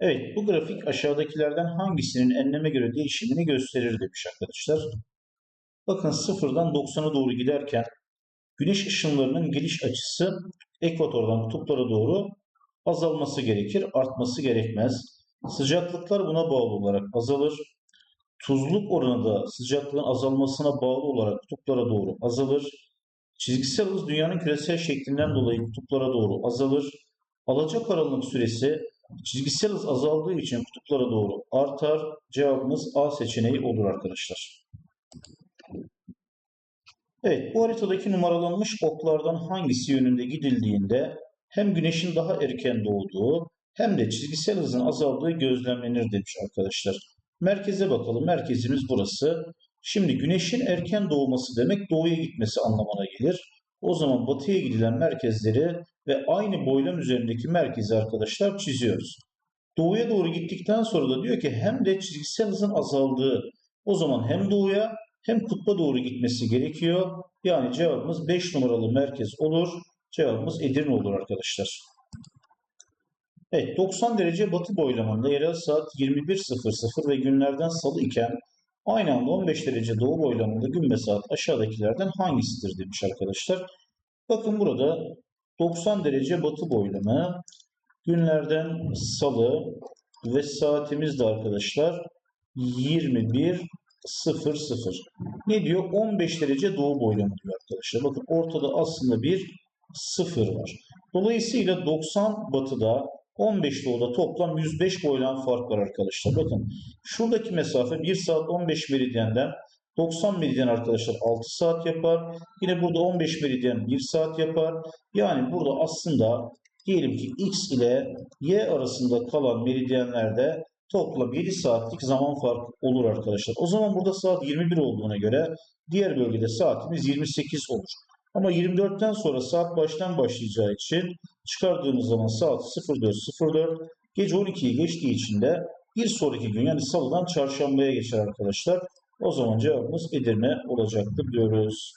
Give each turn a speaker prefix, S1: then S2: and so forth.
S1: Evet, bu grafik aşağıdakilerden hangisinin enleme göre değişimini gösterir demiş arkadaşlar. Bakın sıfırdan 90'a doğru giderken güneş ışınlarının geliş açısı ekvatordan kutuplara doğru azalması gerekir, artması gerekmez. Sıcaklıklar buna bağlı olarak azalır. Tuzluk oranı da sıcaklığın azalmasına bağlı olarak kutuplara doğru azalır. Çizgisel hız dünyanın küresel şeklinden dolayı kutuplara doğru azalır. Alacakaranlık süresi çizgisel hız azaldığı için kutuplara doğru artar. Cevabımız A seçeneği olur arkadaşlar. Evet, bu haritadaki numaralanmış oklardan hangisi yönünde gidildiğinde hem güneşin daha erken doğduğu hem de çizgisel hızın azaldığı gözlemlenir demiş arkadaşlar. Merkeze bakalım. Merkezimiz burası. Şimdi güneşin erken doğması demek doğuya gitmesi anlamına gelir. O zaman batıya gidilen merkezleri ve aynı boylam üzerindeki merkezi arkadaşlar çiziyoruz. Doğuya doğru gittikten sonra da diyor ki hem de çizgisel hızın azaldığı. O zaman hem doğuya hem kutba doğru gitmesi gerekiyor. Yani cevabımız 5 numaralı merkez olur. Cevabımız Edirne olur arkadaşlar. Evet 90 derece batı boylamında yerel saat 21.00 ve günlerden salı iken aynı anda 15 derece doğu boylamında gün ve saat aşağıdakilerden hangisidir demiş arkadaşlar. Bakın burada 90 derece batı boylamı günlerden salı ve saatimiz de arkadaşlar 21.00. Ne diyor? 15 derece doğu boylamı diyor arkadaşlar. Bakın ortada aslında bir sıfır var. Dolayısıyla 90 batıda 15 doğuda toplam 105 boylam fark var arkadaşlar. Bakın şuradaki mesafe 1 saat 15 meridyenden 90 meridyen arkadaşlar 6 saat yapar. Yine burada 15 meridyen 1 saat yapar. Yani burada aslında diyelim ki x ile y arasında kalan meridyenlerde toplam 7 saatlik zaman farkı olur arkadaşlar. O zaman burada saat 21 olduğuna göre diğer bölgede saatimiz 28 olur. Ama 24'ten sonra saat baştan başlayacağı için çıkardığımız zaman saat 04.04 gece 12'yi geçtiği için de bir sonraki gün yani salıdan çarşambaya geçer arkadaşlar. O zaman cevabımız Edirne olacaktır diyoruz.